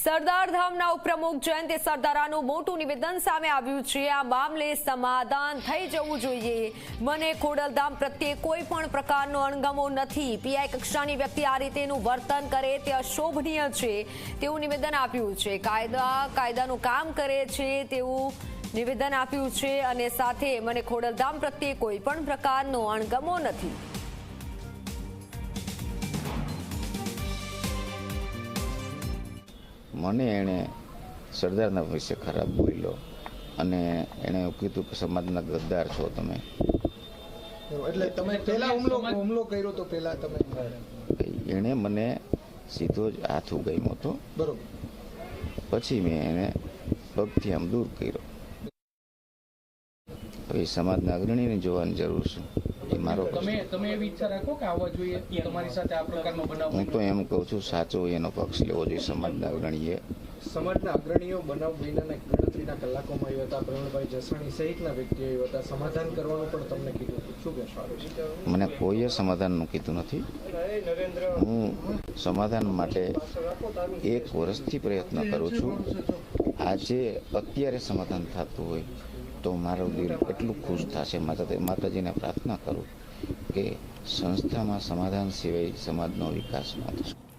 સરદાર ધામના ઉપપ્રમુખ જયંતિ સરદારાનું મોટું નિવેદન સામે આવ્યું છે. આ મામલે સમાધાન થઈ જવું જોઈએ. મને ખોડલધામ પ્રત્યે કોઈ પણ પ્રકારનો અણગમો નથી. પીઆઈ કક્ષાની વ્યક્તિ આ રીતેનું વર્તન કરે તે અશોભનીય છે. તેવું નિવેદન આપ્યું છે. કાયદા, કાયદાનું કામ કરે છે તેવું નિવેદન આપ્યું છે અને સાથે મને ખોડલધામ પ્રત્યે કોઈ પણ પ્રકારનો અણગમો નથી. મને એણે સરદારના વિશે ખરાબ બોલ્યો અને એણે એવું કીધું કે સમાજના ગદ્દાર છો તમે. એટલે તમે પહેલા હુમલો હુમલો કર્યો તો પહેલા તમે એણે મને સીધો જ હાથ ઉગામ્યો હતો. બરોબર. પછી મેં એને પગથી આમ દૂર કર્યો. હવે સમાજના અગ્રણીને જોવાની જરૂર છે. એ મારો તમે તમે એવી ઈચ્છા રાખો કે આવવા જોઈએ તમારી સાથે આ પ્રકારનો બનાવ હું તો એમ કહું છું સાચો એનો પક્ષ લેવો જોઈએ સમાજના અગ્રણીએ. સમાજના અગ્રણીઓ બનાવ મહિનાના ગણતરીના કલાકોમાં આવ્યા હતા. પ્રવીણભાઈ જસાણી સહિતના વ્યક્તિઓ આવ્યા હતા. સમાધાન કરવાનું પણ તમને કીધું. શું કહેશો મને કોઈએ સમાધાનનું કીધું નથી. હું સમાધાન માટે એક વર્ષથી પ્રયત્ન કરું છું. આજે અત્યારે સમાધાન થતું હોય. તો મારું દિલ એટલું ખુશ થશે માતા માતાજીને પ્રાર્થના કરું કે સંસ્થામાં સમાધાન સિવાય સમાજનો વિકાસ ન થાય.